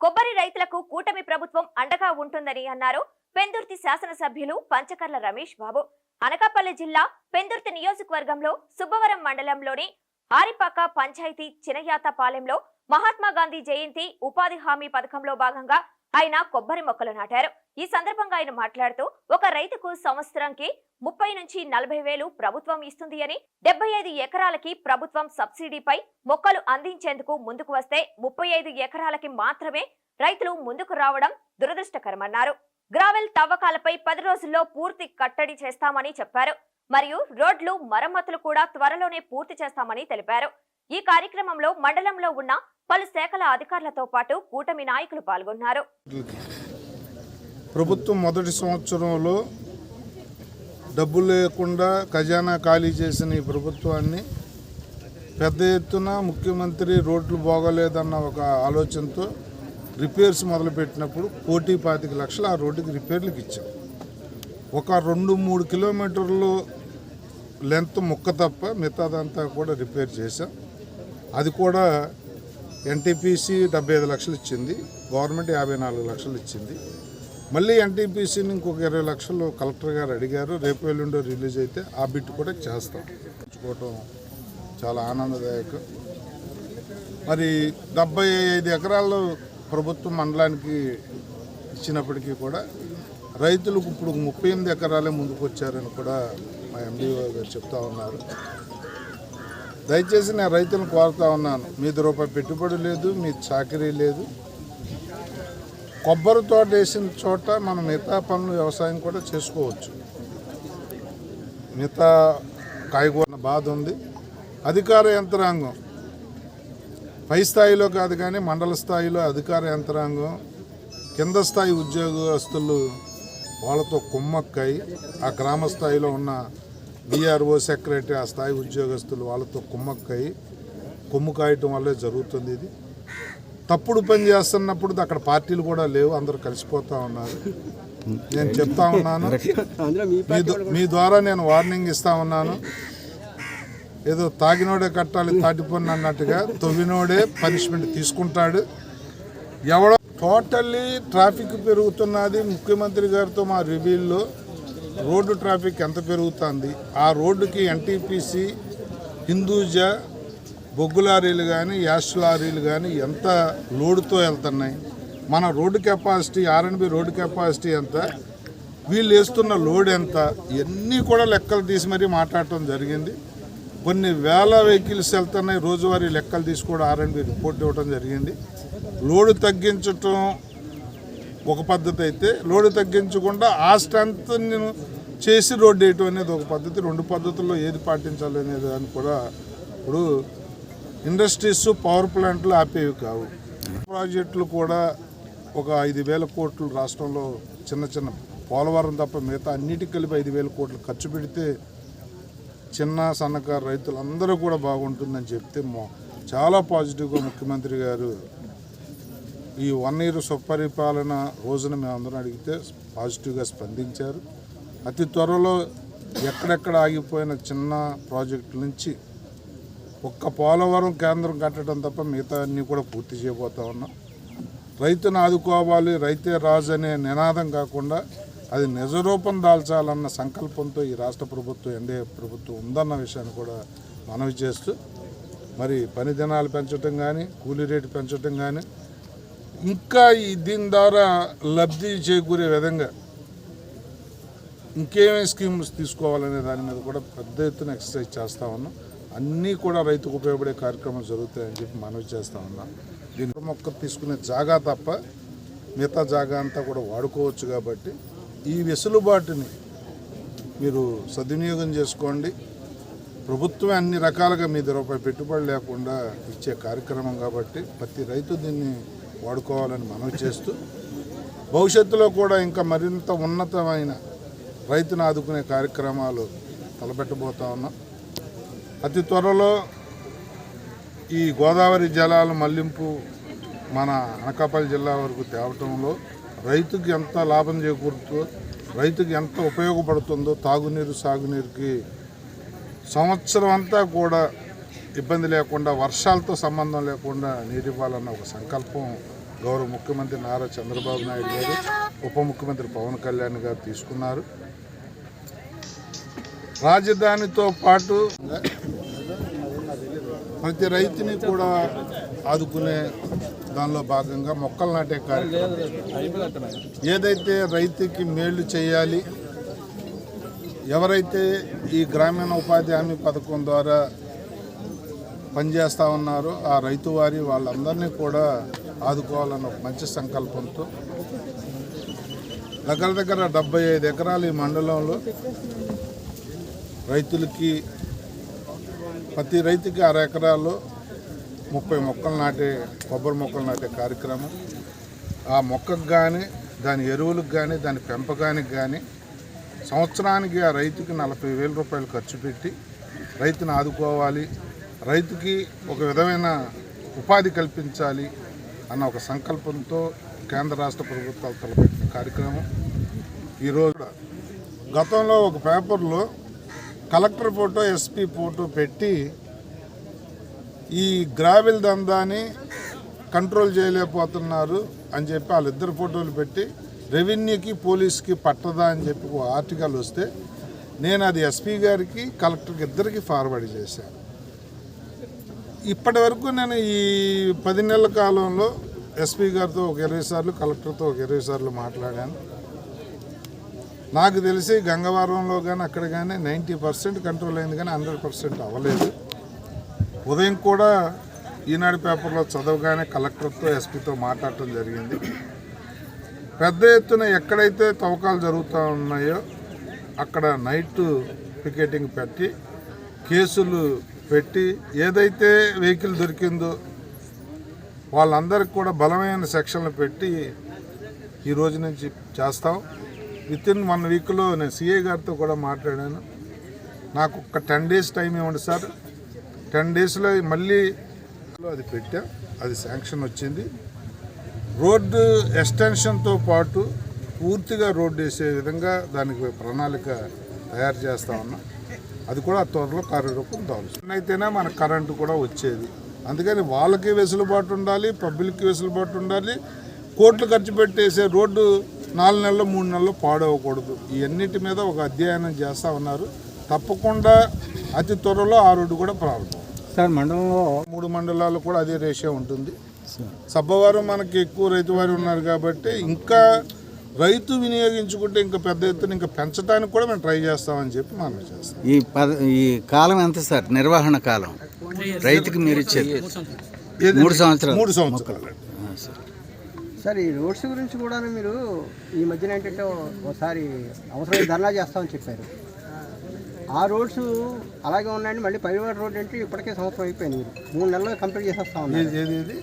కొబ్బరి రైతులకు కూటమి ప్రభుత్వం అండగా ఉంటుందని అన్నారు. పెందుర్తి శాసనసభ్యులు పంచకర్ల రమేష్ బాబు. అనకాపల్లి జిల్లా పెందుర్తి నియోజకవర్గంలో సుబ్బవరం మండలంలోని ఆరిపాక పంచాయతీ చినయాతపాలెంలో మహాత్మా గాంధీ జయంతి ఉపాధి హామీ పథకంలో భాగంగా ఆయన కొబ్బరి మొక్కలు నాటారు. ఈ సందర్భంగా ఆయన మాట్లాడుతూ ఒక రైతుకు సంవత్సరంకి ముప్పై నుంచి నలభై వేలు ప్రభుత్వం ఇస్తుంది అని డెబ్బై ఐదు ఎకరాలకి ప్రభుత్వం సబ్సిడీపై మొక్కలు అందించేందుకు ముందుకు వస్తే ముప్పై ఐదు ఎకరాలకి మాత్రమే రైతులు ముందుకు రావడం దురదృష్టకరమన్నారు. గ్రావెల్ తవ్వకాలపై పది రోజుల్లో పూర్తి కట్టడి చేస్తామని చెప్పారు. మరియు రోడ్లు మరమ్మతులు కూడా త్వరలోనే పూర్తి చేస్తామని తెలిపారు. ఈ కార్యక్రమంలో మండలంలో ఉన్న పలు శాఖల అధికారులతో పాటు కూటమి నాయకులు పాల్గొన్నారు. ప్రభుత్వం మొదటి సంవత్సరంలో డబ్బులు లేకుండా ఖజానా ఖాళీ చేసిన ఈ ప్రభుత్వాన్ని పెద్ద ఎత్తున ముఖ్యమంత్రి రోడ్లు బాగోలేదన్న ఒక ఆలోచనతో రిపేర్స్ మొదలుపెట్టినప్పుడు కోటి పాతిక లక్షలు ఆ రోడ్డుకి రిపేర్లకు ఇచ్చాం. ఒక రెండు మూడు కిలోమీటర్లు లెంత్ ముక్క తప్ప మిగతాదంతా కూడా రిపేర్ చేశాం. అది కూడా ఎన్టీపీసీ డెబ్బై ఐదు లక్షలు ఇచ్చింది గవర్నమెంట్ యాభై నాలుగు లక్షలు ఇచ్చింది. మళ్ళీ ఎన్టీపీసీని ఇంకొక ఇరవై లక్షలు కలెక్టర్ గారు అడిగారు రేపు ఎల్లుండో రిలీజ్ అయితే ఆ బిట్ కూడా చేస్తాం. ఉంచుకోవటం చాలా ఆనందదాయకం. మరి డెబ్బై ఐదు ఎకరాలు ప్రభుత్వం మండలానికి ఇచ్చినప్పటికీ కూడా రైతులకు ఇప్పుడు ముప్పై ఎనిమిది ఎకరాలే ముందుకు వచ్చారని కూడా మా ఎండిఓ గారు చెప్తా ఉన్నారు. దయచేసి నేను రైతులను కోరుతా ఉన్నాను. మీది రూపాయి పెట్టుబడి లేదు మీ చాకరీ లేదు. కొబ్బరి తోట వేసిన చోట మనం మిగతా పనులు వ్యవసాయం కూడా చేసుకోవచ్చు. మిగతా కాయగూర బాధ ఉంది. అధికార యంత్రాంగం. పై స్థాయిలో కాదు కానీ మండల స్థాయిలో అధికార యంత్రాంగం. కింద స్థాయి ఉద్యోగస్తులు వాళ్ళతో కుమ్మక్కై ఆ గ్రామ స్థాయిలో ఉన్న బీఆర్ఓ సెక్రటరీ ఆ స్థాయి ఉద్యోగస్తులు వాళ్ళతో కుమ్మక్కై కొమ్ము కాయటం వల్లే జరుగుతుంది ఇది. తప్పుడు పని చేస్తున్నప్పుడు అక్కడ పార్టీలు కూడా లేవు అందరూ కలిసిపోతా ఉన్నారు. నేను చెప్తా ఉన్నాను. మీ ద- మీ ద్వారా నేను వార్నింగ్ ఇస్తా ఉన్నాను. ఏదో తాగినోడే కట్టాలి తాటిపన్ను అన్నట్టుగా తొవ్వినోడే పనిష్మెంట్ తీసుకుంటాడు. ఎవడో టోటల్లీ ట్రాఫిక్ పెరుగుతున్నది. ముఖ్యమంత్రి గారితో మా రివ్యూల్లో రోడ్డు ట్రాఫిక్ ఎంత పెరుగుతుంది? ఆ రోడ్డుకి ఎన్టీపీసీ హిందూజా బొగ్గు లారీలు కానీ యాష్ లారీలు కానీ ఎంత లోడుతో వెళ్తున్నాయి? మన road capacity R N B road capacity ఎంత? వీళ్ళు వేస్తున్న లోడ్ ఎంత? ఇవన్నీ కూడా లెక్కలు తీసి మరీ మాట్లాడటం జరిగింది. కొన్ని వేల వెహికల్స్ వెళ్తున్నాయి. రోజువారీ లెక్కలు తీసి కూడా ఆర్ఎన్బి రిపోర్ట్ ఇవ్వడం జరిగింది. లోడు తగ్గించటం ఒక పద్ధతి అయితే లోడు తగ్గించకుండా ఆ స్ట్రెంత్ నేను చేసి రోడ్డు వేయటం అనేది ఒక పద్ధతి. రెండు పద్ధతుల్లో ఏది పాటించాలి అనేది దాన్ని కూడా ఇప్పుడు ఇండస్ట్రీస్ పవర్ ప్లాంట్లు ఆపేవి కావు. ప్రాజెక్టులు కూడా ఒక ఐదు వేల కోట్లు రాష్ట్రంలో చిన్న చిన్న పోలవరం తప్ప మిగతా అన్నిటికి కలిపి ఐదు వేల కోట్లు ఖర్చు పెడితే చిన్న సన్నకారు రైతులు అందరూ కూడా బాగుంటుందని చెప్తే చాలా పాజిటివ్గా ముఖ్యమంత్రి గారు ఈ వన్ ఇయర్ సుపరిపాలన రోజున మేమందరం అడిగితే పాజిటివ్గా స్పందించారు. అతి త్వరలో ఎక్కడెక్కడ ఆగిపోయిన చిన్న ప్రాజెక్టుల నుంచి ఒక్క పోలవరం కేంద్రం కట్టడం తప్ప మిగతా అన్నీ కూడా పూర్తి చేయబోతా ఉన్నాం. రైతును ఆదుకోవాలి రైతే రాజు అనే నినాదం కాకుండా అది నిజరూపం దాల్చాలన్న సంకల్పంతో ఈ రాష్ట్ర ప్రభుత్వం ఎన్డీఏ ప్రభుత్వం ఉందన్న విషయాన్ని కూడా మనవి చేస్తూ మరి పని దినాలు పెంచడం కానీ కూలీ రేటు పెంచడం కానీ ఇంకా ఈ దీని ద్వారా లబ్ధి చేకూరే విధంగా ఇంకేమేమి స్కీమ్స్ తీసుకోవాలనే దాని మీద కూడా పెద్ద ఎత్తున ఎక్సర్సైజ్ చేస్తూ ఉన్నాం. అన్నీ కూడా రైతుకు ఉపయోగపడే కార్యక్రమాలు జరుగుతాయని చెప్పి మనవి చేస్తూ ఉన్నాం. దీని మొక్క తీసుకునే జాగా తప్ప మిగతా జాగా అంతా కూడా వాడుకోవచ్చు కాబట్టి ఈ వెసులుబాటుని మీరు సద్వినియోగం చేసుకోండి. ప్రభుత్వం అన్ని రకాలుగా మీ రూపాయి పెట్టుబడి లేకుండా ఇచ్చే కార్యక్రమం కాబట్టి ప్రతి రైతు దీన్ని వాడుకోవాలని మనవి చేస్తూ భవిష్యత్తులో కూడా ఇంకా మరింత ఉన్నతమైన రైతును ఆదుకునే కార్యక్రమాలు తలపెట్టబోతా ఉన్నాం. అతి త్వరలో ఈ గోదావరి జలాల మళ్ళింపు మన అనకాపల్లి జిల్లా వరకు తేవటంలో రైతుకి ఎంత లాభం చేకూరుతుందో రైతుకి ఎంత ఉపయోగపడుతుందో తాగునీరు సాగునీరుకి సంవత్సరం అంతా కూడా ఇబ్బంది లేకుండా వర్షాలతో సంబంధం లేకుండా నీరు ఇవ్వాలన్న ఒక సంకల్పం గౌరవ ముఖ్యమంత్రి నారా చంద్రబాబు నాయుడు గారు ఉప ముఖ్యమంత్రి పవన్ కళ్యాణ్ గారు తీసుకున్నారు. రాజధానితో పాటు ప్రతి రైతుని కూడా ఆదుకునే దానిలో భాగంగా మొక్కలు నాటే కార్యక్రమం. ఏదైతే రైతుకి మేలు చేయాలి ఎవరైతే ఈ గ్రామీణ ఉపాధి హామీ పథకం ద్వారా పనిచేస్తూ ఉన్నారు. ఆ రైతు వారి వాళ్ళందరినీ కూడా ఆదుకోవాలన్న ఒక మంచి సంకల్పంతో దగ్గర దగ్గర డెబ్బై ఐదు ఎకరాలు ఈ మండలంలో రైతులకి ప్రతి రైతుకి అర ఎకరాల్లో ముప్పై మొక్కలు నాటే కొబ్బరి మొక్కలు నాటే కార్యక్రమం. ఆ మొక్కకు కానీ దాని ఎరువులకు కానీ దాని పెంపకానికి కానీ సంవత్సరానికి ఆ రైతుకి నలభై వేల రూపాయలు ఖర్చు పెట్టి రైతును ఆదుకోవాలి. రైతుకి ఒక విధమైన ఉపాధి కల్పించాలి అన్న ఒక సంకల్పంతో కేంద్ర రాష్ట్ర ప్రభుత్వాలు తలపెట్టిన కార్యక్రమం. ఈరోజు గతంలో ఒక పేపర్లో కలెక్టర్ ఫోటో ఎస్పీ ఫోటో పెట్టి ఈ గ్రావెల్ దందాని కంట్రోల్ చేయలేకపోతున్నారు అని చెప్పి వాళ్ళిద్దరు ఫోటోలు పెట్టి రెవెన్యూకి పోలీస్కి పట్టదా అని చెప్పి ఒక ఆర్టికల్ వస్తే నేను అది ఎస్పీ గారికి కలెక్టర్కి ఇద్దరికి ఫార్వర్డ్ చేశాను. ఇప్పటి వరకు నేను ఈ పది నెలల కాలంలో ఎస్పీ గారితో ఒక ఇరవై సార్లు కలెక్టర్తో ఒక ఇరవై సార్లు మాట్లాడాను. నాకు తెలిసి గంగవరంలో కానీ అక్కడ కానీ నైంటీ పర్సెంట్ కంట్రోల్ అయింది కానీ హండ్రెడ్ పర్సెంట్ అవ్వలేదు. ఉదయం కూడా ఈనాడు పేపర్లో చదవగానే కలెక్టర్తో ఎస్పీతో మాట్లాడటం జరిగింది. పెద్ద ఎత్తున ఎక్కడైతే తవ్వకాలు జరుగుతూ ఉన్నాయో అక్కడ నైట్ పికెటింగ్ పెట్టి కేసులు పెట్టి ఏదైతే వెహికల్ దొరికిందో వాళ్ళందరికి కూడా బలమైన సెక్షన్లు పెట్టి ఈ రోజు నుంచి చేస్తాం. విత్ ఇన్ వన్ వీక్లో నేను సీఏ గారితో కూడా మాట్లాడాను. నాకు ఒక టెన్ డేస్ టైం ఇవ్వండి సార్. టెన్ డేస్లో మళ్ళీ అది పెట్టాం. అది శాంక్షన్ వచ్చింది. రోడ్డు ఎక్స్టెన్షన్తో పాటు పూర్తిగా రోడ్డు వేసే విధంగా దానికి ప్రణాళిక తయారు చేస్తా ఉన్నాం. అది కూడా త్వరలో కార్యరూపం దాల్చుంది అయితేనే మన కరెంటు కూడా వచ్చేది. అందుకని వాళ్ళకి వెసులుబాటు ఉండాలి పబ్లిక్కి వెసులుబాటు ఉండాలి. కోట్లు ఖర్చు పెట్టేసే రోడ్డు నాలుగు నెలలు మూడు నెలలు పాడవకూడదు. ఈ అన్నిటి మీద ఒక అధ్యయనం చేస్తూ ఉన్నారు. తప్పకుండా అతి త్వరలో ఆ రోడ్డు కూడా ప్రారంభం. సార్ మండలంలో మూడు మండలాలు కూడా అదే రేషియో ఉంటుంది. సబ్బవారు మనకి ఎక్కువ రైతు వారు ఉన్నారు కాబట్టి ఇంకా రైతు వినియోగించుకుంటే ఇంకా పెద్ద ఎత్తున ఇంకా పెంచడానికి కూడా మేము ట్రై చేస్తామని చెప్పి మనం చేస్తాం ఈ పద ఈ కాలం ఎంత సార్? నిర్వహణ కాలం. రైతుకి మీరు ఇచ్చేది? మూడు సంవత్సరాలు. మూడు సంవత్సరాలు. సార్. ఈ రోడ్స్ గురించి కూడా మీరు ఈ మధ్యన ఏంటంటే ఒకసారి అవసరం ధర్నా చేస్తామని చెప్పారు. ఆ రోడ్స్ అలాగే ఉన్నాయండి మళ్ళీ పైవాడ రోడ్ అంటే ఇప్పటికే సంవత్సరం అయిపోయింది. మీరు మూడు నెలలు కంప్లీట్ చేసేస్తా ఉన్నారు. ఏది?